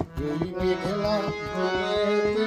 Will you make a lot of money?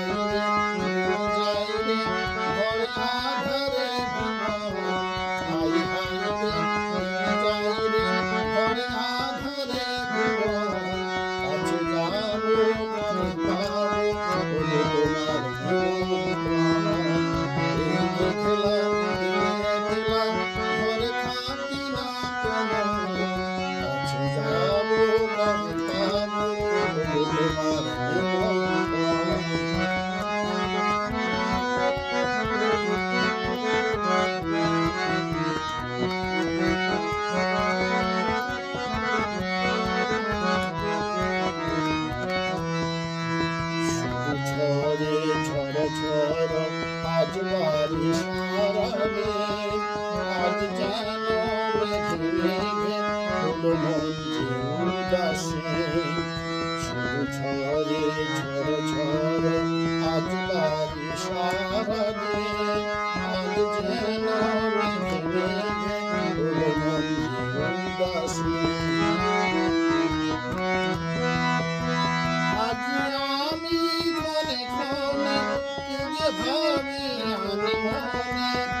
আজ যেন মেঘে মন উদাসে শুধু ঝরে ঝরে ঝরে আজ বাড়ি সারাদে আজ যেন মেঘে মেঘে মন উদাসে আজ আমি মনে খোলা কি যে ভাবি আমি মনে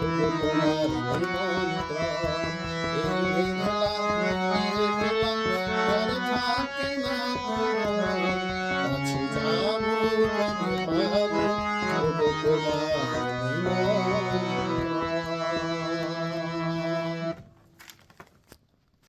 Thank you.